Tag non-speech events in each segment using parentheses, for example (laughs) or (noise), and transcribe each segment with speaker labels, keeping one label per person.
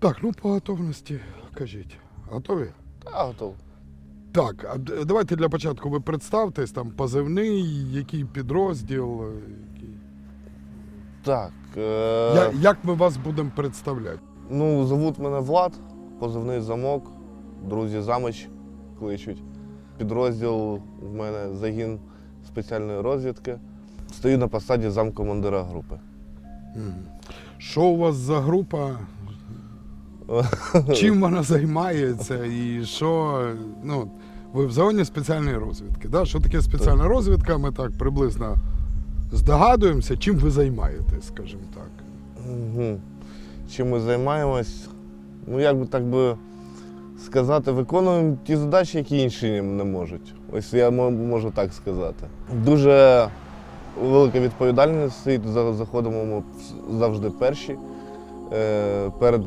Speaker 1: Так, ну по готовності кажіть. Готові?
Speaker 2: Та готов.
Speaker 1: Так, а д- давайте для початку ви представтесь, там позивний, який підрозділ, е, який...
Speaker 2: Так. Е...
Speaker 1: Я, як ми вас будемо представляти?
Speaker 2: Ну, зовут мене Влад, позивний замок, друзі замич кличуть. Підрозділ в мене загін спеціальної розвідки. Стою на посаді замкомандира групи.
Speaker 1: Що у вас за група? (laughs) Чим вона займається і що. Ну, ви в зоні спеціальної розвідки. Да? Що таке спеціальна розвідка? Ми так приблизно здогадуємося, чим ви займаєтесь, скажімо так.
Speaker 2: Угу. Чим ми займаємось? Ну, як би так би сказати, виконуємо ті задачі, які інші не можуть. Ось я можу так сказати. Дуже велика відповідальність стоїть, заходимо ми завжди перші. Е, Перед,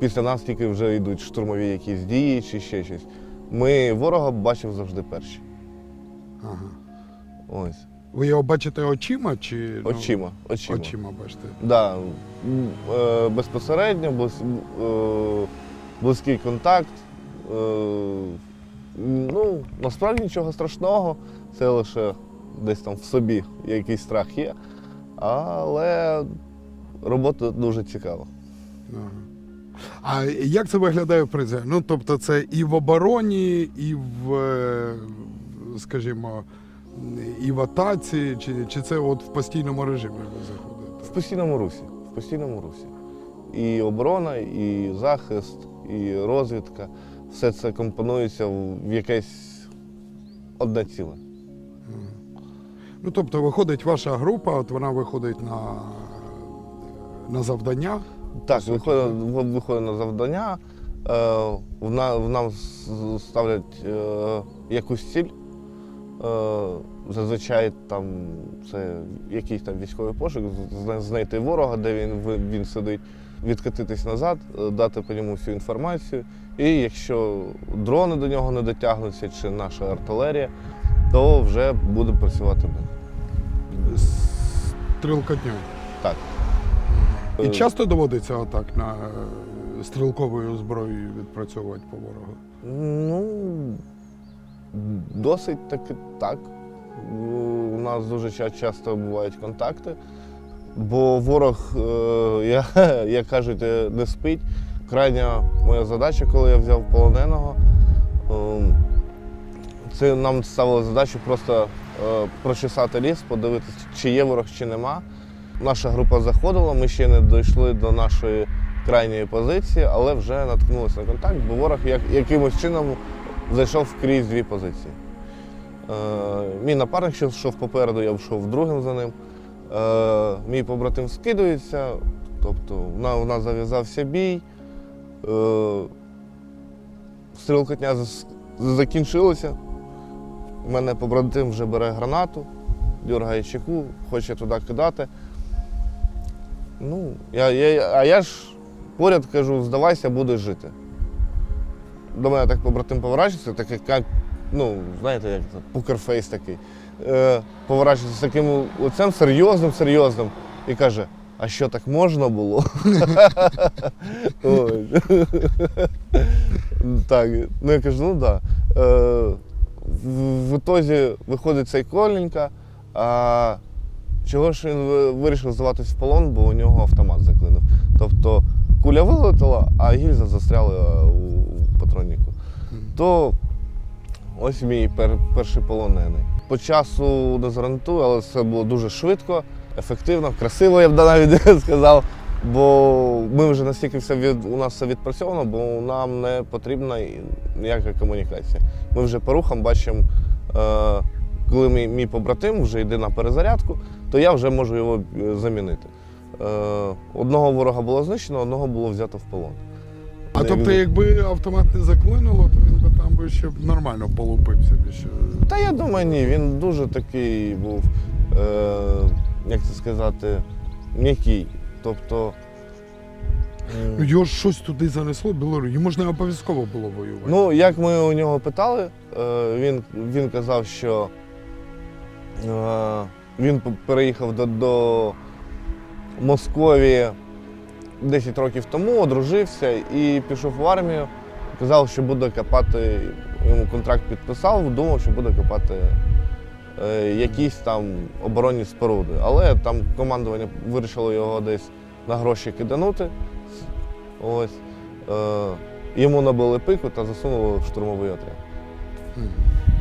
Speaker 2: після нас тільки вже йдуть штурмові якісь дії чи ще щось. Ми ворога бачимо завжди перші.
Speaker 1: Ага.
Speaker 2: Ось.
Speaker 1: Ви його бачите очима чи ну,
Speaker 2: Очима. Очима.
Speaker 1: очима бачите?
Speaker 2: Да, е, безпосередньо, близ, е, близький контакт. Е, ну, насправді нічого страшного, це лише десь там в собі якийсь страх є. Але робота дуже цікава.
Speaker 1: Ага. А як це виглядає в призі? Ну, тобто, це і в обороні, і в, е, скажімо, і в атаці, чи, чи це от в постійному режимі ви
Speaker 2: В постійному русі. В постійному русі. І оборона, і захист, і розвідка. Все це компонується в якесь одне ціле.
Speaker 1: Ну, тобто, виходить ваша група, от вона виходить на, на завдання.
Speaker 2: Так,
Speaker 1: суті,
Speaker 2: виходить, на завдання, е, в, на, в нам ставлять е, якусь ціль. Е, зазвичай там це якийсь там військовий пошук, знайти ворога, де він, він сидить, відкатитись назад, дати по ньому всю інформацію. І якщо дрони до нього не дотягнуться, чи наша артилерія, то вже буде працювати ми.
Speaker 1: Стрілкотню.
Speaker 2: Так.
Speaker 1: І
Speaker 2: Е,
Speaker 1: часто доводиться отак на е, стрілковою зброєю відпрацьовувати по ворогу?
Speaker 2: Ну, досить таки так. У нас дуже часто бувають контакти, бо ворог, е, (laughs) я, як кажуть, не спить. Крайня моя задача, коли я взяв полоненого, ем, це нам ставили задачу просто прочесати ліс, подивитися, чи є ворог, чи нема. Наша група заходила, ми ще не дійшли до нашої крайньої позиції, але вже наткнулися на контакт, бо ворог як, якимось чином зайшов крізь дві позиції. Е, мій напарник ще йшов попереду, я йшов другим за ним. Е, мій побратим скидується, тобто в на- нас зав'язався бій. Е, стрілкотня закінчилася. У мене побратим вже бере гранату, дергає чеку, хоче туди кидати. Ну, я, я, а я ж поряд кажу, здавайся, будеш жити. До мене так побратим поворачується, так як, ну, знаєте, як це, покерфейс такий. Е, поворачується з таким лицем серйозним, серйозним і каже, а що так можна було? (laughs) Так, ну я кажу, ну так. Е, в ітозі виходить цей Коленька, а чого ж він вирішив здаватись в полон, бо у нього автомат заклинив. Тобто куля вилетіла, а гільза застряла у патроннику. То ось мій пер, перший полонений. По часу не зорієнтую, але це було дуже швидко, ефективно, красиво, я б навіть (laughs) сказав. Бо ми вже настільки все від у нас все відпрацьовано, бо нам не потрібна ніяка комунікація. Ми вже по рухам бачимо, е, коли мій, мій побратим вже йде на перезарядку, то я вже можу його е, замінити. Е, одного ворога було знищено, одного було взято в полон.
Speaker 1: А
Speaker 2: Як-
Speaker 1: тобто, якби автомат не заклинило, то він би там би ще б нормально полупився. б ще.
Speaker 2: Та я думаю, ні, він дуже такий був, е, як це сказати, м'який. Тобто. м,
Speaker 1: Ну його ж щось туди занесло, Білорусі. Йому ж не обов'язково було воювати.
Speaker 2: Ну, як ми у нього питали, е, він, він казав, що е, він переїхав до, до Московії 10 років тому, одружився і пішов в армію. Казав, що буде копати, йому контракт підписав, думав, що буде копати е, якісь там оборонні споруди. Але там командування вирішило його десь на гроші киданути. Ось. Е, йому набили пику та засунули в штурмовий отряд.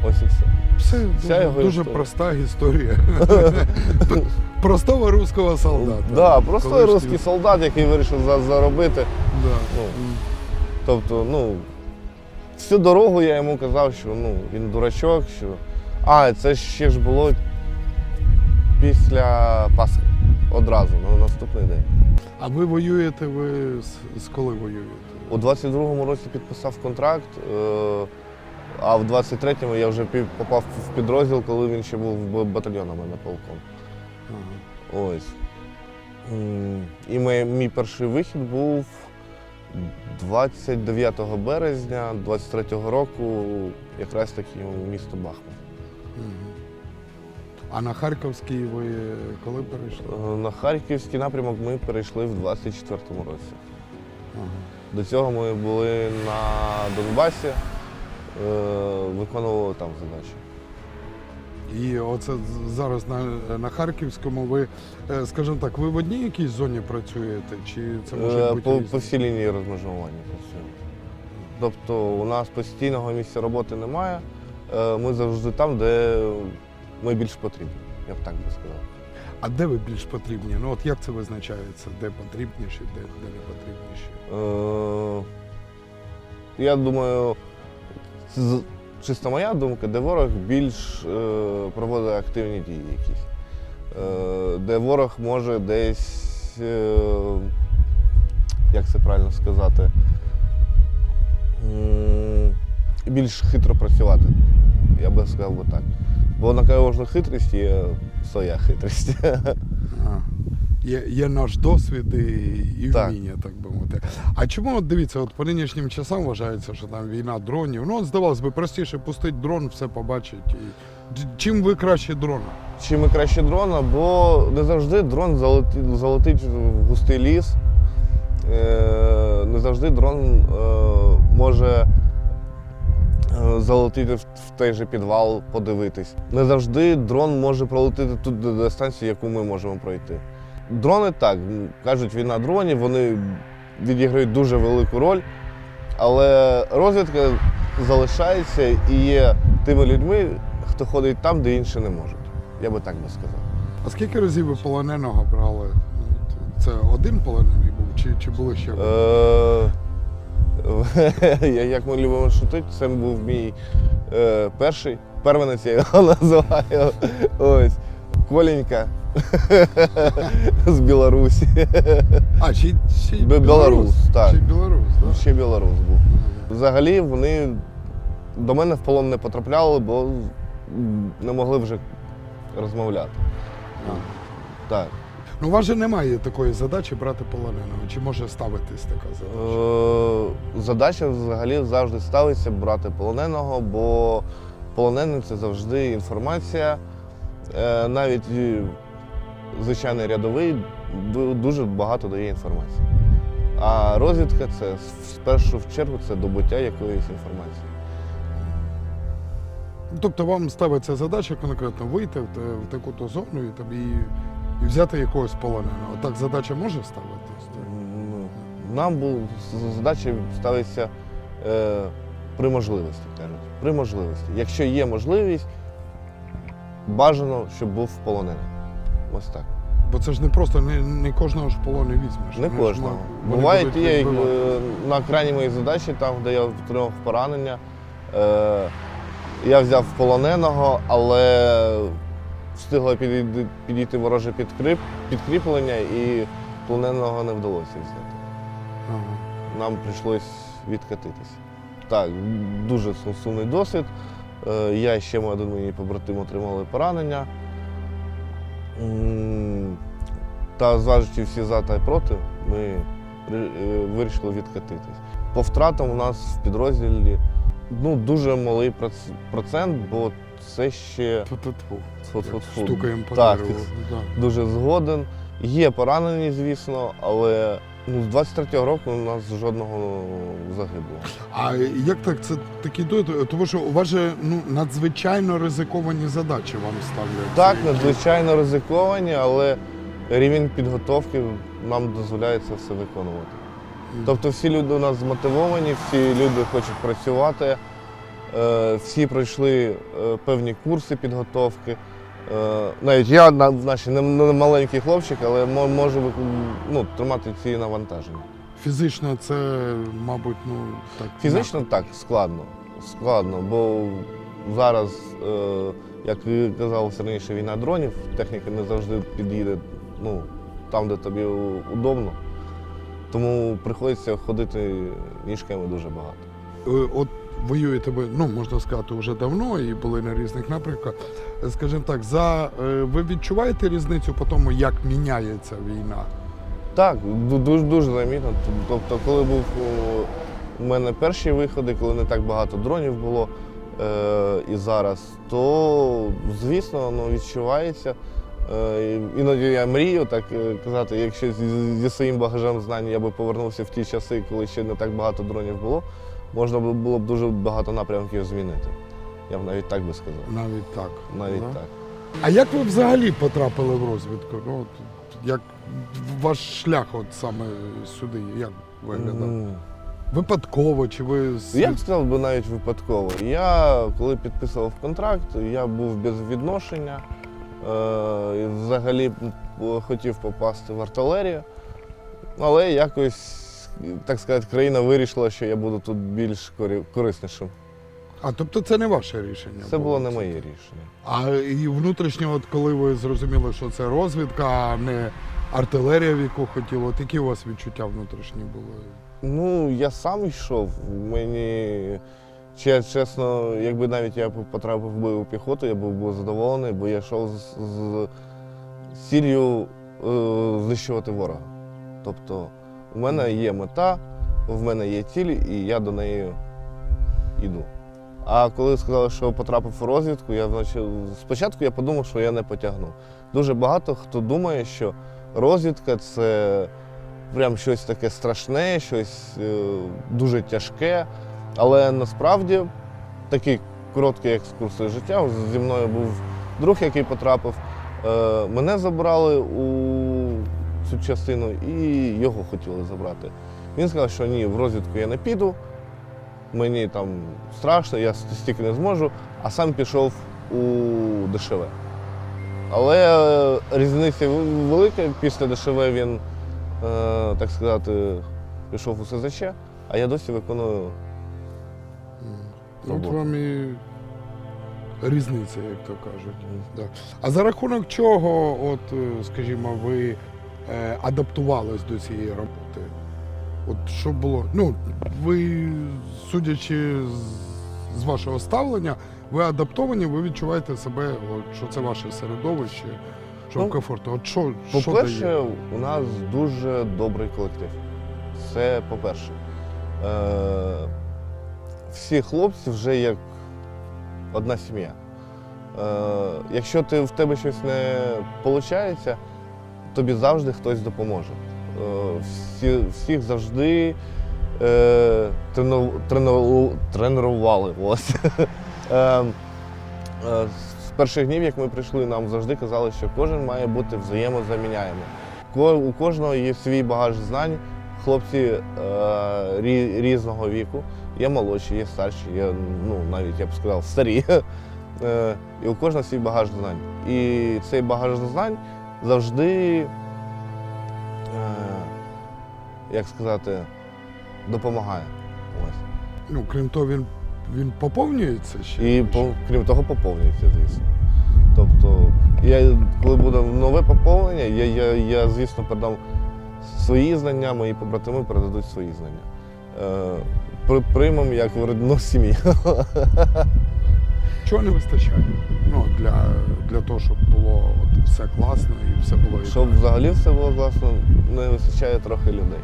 Speaker 2: Ось і все.
Speaker 1: Все
Speaker 2: Вся
Speaker 1: дуже,
Speaker 2: його
Speaker 1: дуже
Speaker 2: історія.
Speaker 1: проста історія. (laughs) Простого руського солдата.
Speaker 2: Да, простой
Speaker 1: Колишнього.
Speaker 2: русський солдат, який вирішив за- заробити.
Speaker 1: Да.
Speaker 2: Ну, Тобто, ну, всю дорогу я йому казав, що ну, він дурачок, що. А, це ще ж було після Пасхи. Одразу, на наступний день.
Speaker 1: А ви воюєте, ви з, з коли воюєте?
Speaker 2: У 22-му році підписав контракт, е, а в 23-му я вже попав в підрозділ, коли він ще був батальйоном, а не полком.
Speaker 1: Ага.
Speaker 2: Ось. І мій, мій перший вихід був 29 березня 23-го року, якраз таки місто Бахмут.
Speaker 1: А на Харківський ви коли перейшли?
Speaker 2: Е, На Харківський напрямок ми перейшли в 24-му році.
Speaker 1: Ага.
Speaker 2: До цього ми були на Донбасі, виконували там задачі.
Speaker 1: І оце зараз на, на Харківському ви, е, скажімо так, ви в одній якійсь зоні працюєте? Чи це може
Speaker 2: Е,
Speaker 1: бути
Speaker 2: По, по всій лінії розмежування працюємо. Тобто у нас постійного місця роботи немає. Е, Ми завжди там, де ми більш потрібні, я б так би сказав.
Speaker 1: А де ви більш потрібні? Ну от як це визначається? Де потрібніше, де, де не потрібніше?
Speaker 2: Е, Я думаю, це чисто моя думка, де ворог більш е, проводить активні дії якісь. Е, Де ворог може десь, е, як це правильно сказати, більш хитро працювати. Я би сказав би так. Бо на кожну хитрість є своя хитрість. (laughs)
Speaker 1: Є, є наш досвід і, і
Speaker 2: Так.
Speaker 1: вміння, так би мовити. А чому, от дивіться, от по нинішнім часам вважається, що там війна дронів. Ну, от, здавалось би, простіше пустить дрон, все побачить. І... Чим ви краще дрона?
Speaker 2: Чим і краще дрона, бо не завжди дрон залетить, залетить в густий ліс. Е, Не завжди дрон е, може е, залетіти в той же підвал, подивитись. Не завжди дрон може пролетіти тут до дистанції, яку ми можемо пройти. Дрони так, кажуть, війна дронів, вони відіграють дуже велику роль, але розвідка залишається і є тими людьми, хто ходить там, де інші не можуть. Я би так би сказав.
Speaker 1: А скільки разів ви полоненого брали? Це один полонений був, чи, чи були ще?
Speaker 2: Е, (laughs) Як ми любимо шутити, це був мій е, перший первенець, я його (laughs) називаю. Ось. Коленька (laughs) з Білорусі.
Speaker 1: А, чи, чи
Speaker 2: Білорус, так.
Speaker 1: Чи Білорус, так?
Speaker 2: Ще білорус був. Взагалі вони до мене в полон не потрапляли, бо не могли вже розмовляти. Так.
Speaker 1: Ну, у вас же немає такої задачі брати полоненого. Чи може ставитись така задача?
Speaker 2: Е, Задача взагалі завжди ставиться брати полоненого, бо полонений це завжди інформація. Е, Навіть і звичайний рядовий дуже багато дає інформації. А розвідка це в першу чергу це добуття якоїсь інформації.
Speaker 1: Тобто вам ставиться задача конкретно вийти в, таку-то зону і, там, і, і взяти якогось полоненого. Так задача може ставитись? Так?
Speaker 2: Ну, Нам був задача ставиться е, при можливості, кажуть. При можливості. Якщо є можливість, бажано, щоб був полонений. Ось так.
Speaker 1: Бо це ж не просто не, не кожного ж в полон візьмеш.
Speaker 2: Не кожного.
Speaker 1: мо- вони
Speaker 2: Бувають
Speaker 1: будуть
Speaker 2: є
Speaker 1: відбивати.
Speaker 2: е, на крайній моїй задачі, там, де я отримав поранення. Е, я взяв полоненого, але встигло підійти, підійти вороже підкріп, підкріплення і полоненого не вдалося взяти.
Speaker 1: Ага.
Speaker 2: Нам прийшлось відкатитися. Так, дуже сум- сумний досвід. Е, Я і ще мій один мій побратим отримали поранення. Та зважаючи всі за та й проти, ми ри- е, вирішили відкатитись. По втратам у нас в підрозділі ну, дуже малий процент, бо це ще.
Speaker 1: Стукаємо по
Speaker 2: Так.
Speaker 1: дереву. (laughs)
Speaker 2: Дуже згоден. Є поранені, звісно, але Ну, з 23-го року у нас жодного загиблого.
Speaker 1: А як так це такий досвід? Тому що у вас же ну, надзвичайно ризиковані задачі вам ставлять.
Speaker 2: Так, надзвичайно ризиковані, але рівень підготовки нам дозволяє це все виконувати. Тобто всі люди у нас змотивовані, всі люди хочуть працювати, е, всі пройшли е, певні курси підготовки. Е, Навіть я, на- наче не маленький хлопчик, але можу ну, тримати ці навантаження.
Speaker 1: Фізично це, мабуть, ну так.
Speaker 2: Фізично так, складно. Складно, бо зараз, е, як казалося раніше, війна дронів, техніка не завжди під'їде ну, там, де тобі удобно. Тому приходиться ходити ніжками дуже багато.
Speaker 1: Е, От воюєте ви, ну можна сказати, вже давно і були на різних напрямках. Е, Скажімо так, за е, ви відчуваєте різницю по тому, як міняється війна?
Speaker 2: Так, дуже дуже замітно. Тобто, коли був у мене перші виходи, коли не так багато дронів було е, і зараз, то звісно воно відчувається. Е, іноді я мрію так е, казати, якщо зі своїм багажем знань я би повернувся в ті часи, коли ще не так багато дронів було, можна було б дуже багато напрямків змінити. Я б навіть так би сказав.
Speaker 1: Навіть так.
Speaker 2: Навіть
Speaker 1: да?
Speaker 2: так.
Speaker 1: А як ви взагалі потрапили в розвідку? Ну, от, як ваш шлях от саме сюди, як виглядав?
Speaker 2: М.
Speaker 1: Випадково, чи ви
Speaker 2: Я б сказав би навіть випадково. Я коли підписував контракт, я був без відношення. Е, взагалі хотів попасти в артилерію, але якось, так сказати, країна вирішила, що я буду тут більш кориснішим.
Speaker 1: А тобто це не ваше рішення?
Speaker 2: Це було не моє рішення.
Speaker 1: А і внутрішньо, от коли ви зрозуміли, що це розвідка, а не артилерія, в яку хотіло, от які у вас відчуття внутрішні були?
Speaker 2: Ну, я сам йшов. Мені чесно, якби навіть я потрапив би у піхоту, я був би задоволений, бо я йшов з, з ціллю е, знищувати ворога. Тобто, у мене є мета, в мене є ціль, і я до неї йду. А коли сказали, що потрапив у розвідку, я значить, спочатку я подумав, що я не потягну. Дуже багато хто думає, що розвідка це прям щось таке страшне, щось е, дуже тяжке. Але насправді такий короткий екскурс життя. Зі мною був друг, який потрапив. Е, мене забрали у цю частину і його хотіли забрати. Він сказав, що ні, в розвідку я не піду, мені там страшно, я стільки не зможу, а сам пішов у ДШВ. Але е, різниця велика. Після ДШВ він, е, так сказати, пішов у СЗЧ, а я досі виконую.
Speaker 1: От вам і різниця, як то кажуть. Да. А за рахунок чого, от, е, скажімо, ви е, адаптувались до цієї роботи? От що було? Ну, ви, судячи з, з вашого ставлення, ви адаптовані, ви відчуваєте себе, от, що це ваше середовище, що
Speaker 2: Ну,
Speaker 1: комфортно. От що, що
Speaker 2: По-перше,
Speaker 1: дає?
Speaker 2: у нас дуже добрий колектив. Це по-перше. Е, всі хлопці вже як одна сім'я. Е, якщо ти, в тебе щось не виходить, тобі завжди хтось допоможе. Е, всі, всіх завжди е, трену, трену, тренували. (laughs) Ось. Е, е, з перших днів, як ми прийшли, нам завжди казали, що кожен має бути взаємозаміняємий. У кожного є свій багаж знань. Хлопці е, різного віку. Є молодші, є старші, є, ну, навіть я б сказав, старі. (laughs) Е, і у кожного свій багаж знань. І цей багаж знань завжди, е, як сказати, допомагає. Ось.
Speaker 1: Ну, крім того, він, він поповнюється ще.
Speaker 2: І по- крім того, поповнюється, звісно. Тобто, я, коли буде нове поповнення, я, я, я звісно, передам свої знання, мої побратими передадуть свої знання. Е, при- приймемо як в родну сім'ю. (laughs)
Speaker 1: Чого не вистачає? Ну, для, для того, щоб було от, все класно і все було
Speaker 2: Щоб взагалі все було класно, не вистачає трохи людей.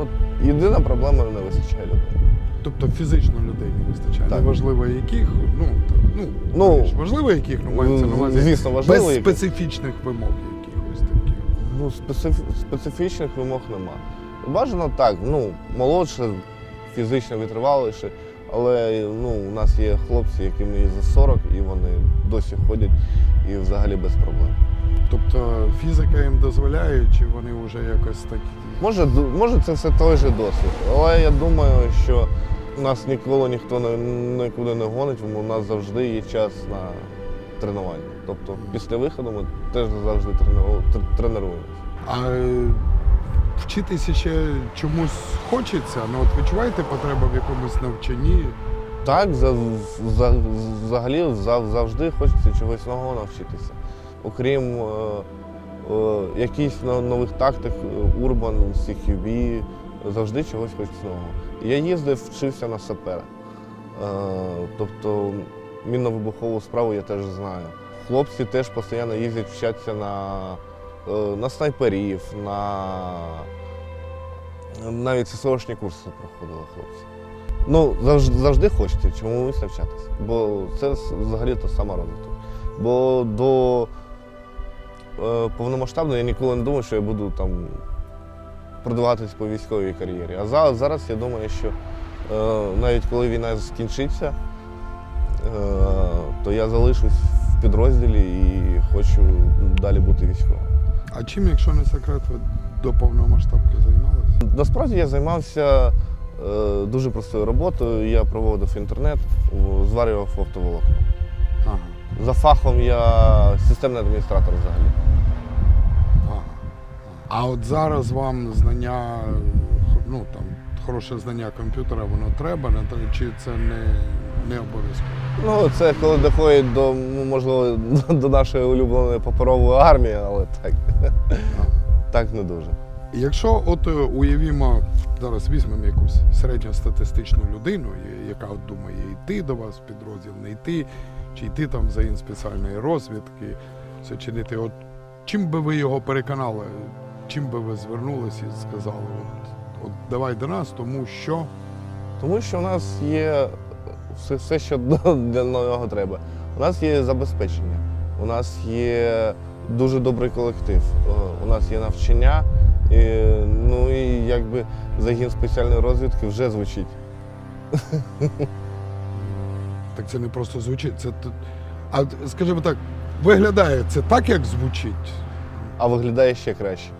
Speaker 2: От єдина проблема не вистачає людей.
Speaker 1: Тобто фізично людей не вистачає.
Speaker 2: Так.
Speaker 1: Неважливо яких, ну, та, ну,
Speaker 2: Ну,
Speaker 1: важливо яких, ну мається на увазі.
Speaker 2: Звісно, важливо.
Speaker 1: Без
Speaker 2: якось.
Speaker 1: специфічних вимог якихось таких.
Speaker 2: Ну, специф... специфічних вимог нема. Бажано так, ну, молодше, фізично витриваліше, але ну, у нас є хлопці, яким і за 40, і вони досі ходять і взагалі без проблем.
Speaker 1: Тобто фізика їм дозволяє, чи вони вже якось так.
Speaker 2: Може, може це все той же досвід, але я думаю, що нас ніколи ніхто не, нікуди не гонить, у нас завжди є час на тренування. Тобто після виходу ми теж завжди трену- тренуємося.
Speaker 1: А вчитися ще чомусь хочеться, ну от відчуваєте потребу в якомусь навчанні?
Speaker 2: Так, за, за, взагалі зав- завжди хочеться чогось нового навчитися. Окрім е, е, якихось но- нових тактик, е, урбан, CQB, завжди чогось хочеться нового. Я їздив, вчився на сапера. Е, тобто мінно-вибухову справу я теж знаю. Хлопці теж постійно їздять, вчаться на, на снайперів, на навіть ССОшні курси проходили хлопці. Ну, завжди, завжди хочеться чомусь навчатися, бо це взагалі то саморозвиток. Бо до е, повномасштабного я ніколи не думав, що я буду там продаватись по військовій кар'єрі. А за, зараз я думаю, що е, навіть коли війна скінчиться, е, то я залишусь в підрозділі і хочу далі бути військовим.
Speaker 1: А чим, якщо не секрет, ви до повномасштабки займалися?
Speaker 2: Насправді я займався е, дуже простою роботою. Я проводив інтернет, зварював оптоволокна.
Speaker 1: Ага.
Speaker 2: За фахом я системний адміністратор взагалі.
Speaker 1: ага. А от зараз вам знання, ну там, хороше знання комп'ютера, воно треба, чи це не, не обов'язково?
Speaker 2: Ну, це коли доходить до, ну, можливо, до нашої улюбленої паперової армії, але так, так не дуже.
Speaker 1: Якщо от е, уявімо, зараз візьмемо якусь середньостатистичну людину, яка от думає йти до вас в підрозділ, не йти, чи йти там за спеціальної розвідки, все чинити. От чим би ви його переконали, чим би ви звернулися і сказали, от, от давай до нас, тому що
Speaker 2: Тому що у нас є все, все, що (laughs) для нього треба. У нас є забезпечення, у нас є дуже добрий колектив, у нас є навчання, і, ну і якби загін спеціальної розвідки вже звучить. (laughs)
Speaker 1: так це не просто звучить. Це а скажімо так, виглядає це так, як звучить.
Speaker 2: А виглядає ще краще.